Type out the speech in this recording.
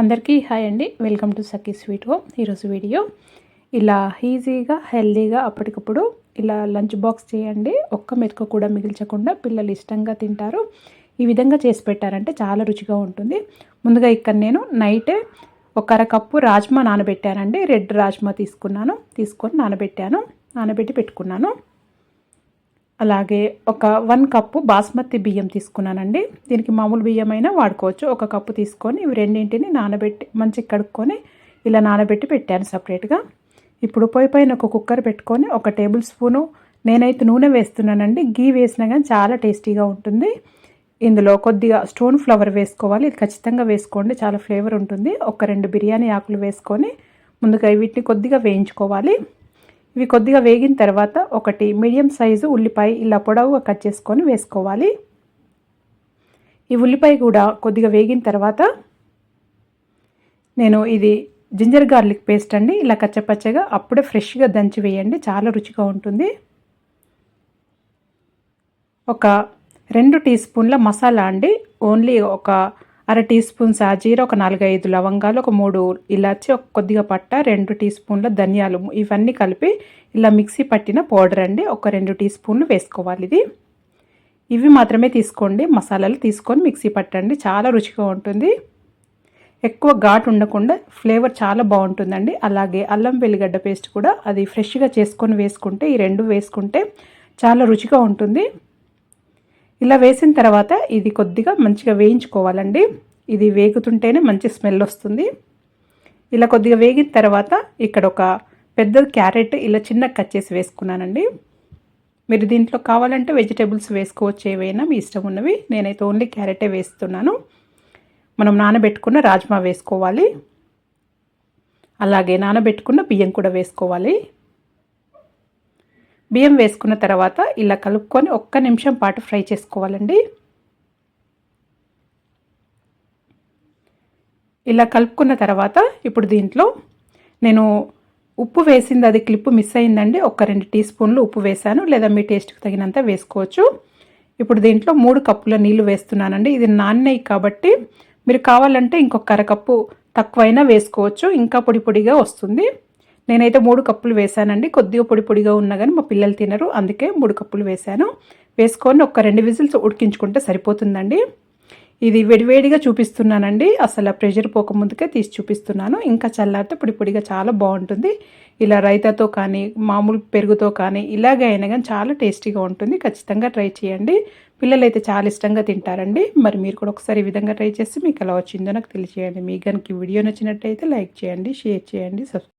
అందరికీ హాయ్ అండి. Welcome to Sakhi sweet home ఈరోజు వీడియో ఇలా ఈజీగా హెల్దీగా అప్పటికప్పుడు ఇలా లంచ్ బాక్స్ చేయండి. ఒక్క మెతుక కూడా మిగిల్చకుండా పిల్లలు ఇష్టంగా తింటారు. ఈ విధంగా చేసి పెట్టారంటే చాలా రుచిగా ఉంటుంది. ముందుగా ఇక్కడ నేను నైటే ఒక అరకప్పు రాజ్మా నానబెట్టానండి. రెడ్ రాజ్మా తీసుకున్నాను తీసుకొని నానబెట్టాను. నానబెట్టి పెట్టుకున్నాను. అలాగే ఒక వన్ కప్పు బాస్మతి బియ్యం తీసుకున్నానండి. దీనికి మామూలు బియ్యం అయినా వాడుకోవచ్చు. ఒక కప్పు తీసుకొని ఇవి రెండింటిని నానబెట్టి మంచి కడుక్కొని ఇలా నానబెట్టి పెట్టాను సపరేట్గా ఇప్పుడు పొయ్యి పైన ఒక కుక్కర్ పెట్టుకొని ఒక టేబుల్ స్పూను నేనైతే నూనె వేస్తున్నానండి. గీ వేసినా కానీ చాలా టేస్టీగా ఉంటుంది. ఇందులో కొద్దిగా స్టోన్ ఫ్లవర్ వేసుకోవాలి. ఇది ఖచ్చితంగా వేసుకోండి. చాలా ఫ్లేవర్ ఉంటుంది. ఒక రెండు బిర్యానీ ఆకులు వేసుకొని ముందుగా వీటిని కొద్దిగా వేయించుకోవాలి. ఇవి కొద్దిగా వేగిన తర్వాత ఒకటి మీడియం సైజు ఉల్లిపాయ ఇలా పొడవుగా కట్ చేసుకొని వేసుకోవాలి. ఈ ఉల్లిపాయ కూడా కొద్దిగా వేగిన తర్వాత నేను ఇది జింజర్ గార్లిక్ పేస్ట్ అండి. ఇలా కచ్చపచ్చగా అప్పుడే ఫ్రెష్గా దంచి వేయండి. చాలా రుచిగా ఉంటుంది. ఒక రెండు టీ స్పూన్ల మసాలా అండి. ఓన్లీ ఒక అర టీ స్పూన్ సాజీర ఒక నాలుగైదు లవంగాలు ఒక మూడు ఇలాచి ఒక కొద్దిగా పట్ట రెండు టీ స్పూన్ల ధనియాలు. ఇవన్నీ కలిపి ఇలా మిక్సీ పట్టిన పౌడర్ అండి. ఒక రెండు టీ స్పూన్లు వేసుకోవాలి ఇది. ఇవి మాత్రమే తీసుకోండి. మసాలాలు తీసుకొని మిక్సీ పట్టండి. చాలా రుచిగా ఉంటుంది. ఎక్కువ ఘాటు ఉండకుండా ఫ్లేవర్ చాలా బాగుంటుందండి. అలాగే అల్లం వెల్లిగడ్డ పేస్ట్ కూడా అది ఫ్రెష్గా చేసుకొని వేసుకుంటే ఈ రెండు వేసుకుంటే చాలా రుచిగా ఉంటుంది. ఇలా వేసిన తర్వాత ఇది కొద్దిగా మంచిగా వేయించుకోవాలండి. ఇది వేగుతుంటేనే మంచి స్మెల్ వస్తుంది. ఇలా కొద్దిగా వేగిన తర్వాత ఇక్కడ ఒక పెద్ద క్యారెట్ ఇలా చిన్న కట్ చేసి వేసుకున్నానండి. మీరు దీంట్లో కావాలంటే వెజిటేబుల్స్ వేసుకోవచ్చు ఏవైనా మీ ఇష్టం ఉన్నవి. నేనైతే ఓన్లీ క్యారెటే వేస్తున్నాను. మనం నానబెట్టుకున్న రాజ్మా వేసుకోవాలి. అలాగే నానబెట్టుకున్న బియ్యం కూడా వేసుకోవాలి. బియ్యం వేసుకున్న తర్వాత ఇలా కలుపుకొని ఒక్క నిమిషం పాటు ఫ్రై చేసుకోవాలండి. ఇలా కలుపుకున్న తర్వాత ఇప్పుడు దీంట్లో నేను ఉప్పు వేసింది అది క్లిప్ మిస్ అయిందండి. ఒక రెండు టీ స్పూన్లు ఉప్పు వేశాను లేదా మీ టేస్ట్కి తగినంత వేసుకోవచ్చు. ఇప్పుడు దీంట్లో మూడు కప్పుల నీళ్ళు వేస్తున్నానండి. ఇది నాన్నయ్యి కాబట్టి మీరు కావాలంటే ఇంకొక అరకప్పు తక్కువైనా వేసుకోవచ్చు. ఇంకా పొడి పొడిగా వస్తుంది. నేనైతే మూడు కప్పులు వేసానండి కొద్దిగా పొడి పొడిగా ఉన్నా కానీ మా పిల్లలు తినరు. అందుకే మూడు కప్పులు వేసాను వేసుకొని ఒక రెండు విజిల్స్ ఉడికించుకుంటే సరిపోతుందండి. ఇది వేడివేడిగా చూపిస్తున్నానండి. అసలు ప్రెషర్ పోకముందుకే తీసి చూపిస్తున్నాను. ఇంకా చల్లారితే పొడి పొడిగా చాలా బాగుంటుంది. ఇలా రైతాతో కానీ మామూలు పెరుగుతో కానీ ఇలాగే అయినా కానీ చాలా టేస్టీగా ఉంటుంది. ఖచ్చితంగా ట్రై చేయండి. పిల్లలైతే చాలా ఇష్టంగా తింటారండి. మరి మీరు కూడా ఒకసారి ఈ విధంగా ట్రై చేసి మీకు ఎలా వచ్చిందో నాకు తెలియజేయండి మీకు కనుక వీడియో నచ్చినట్టయితే లైక్ చేయండి షేర్ చేయండి సబ్స్క్రైబ్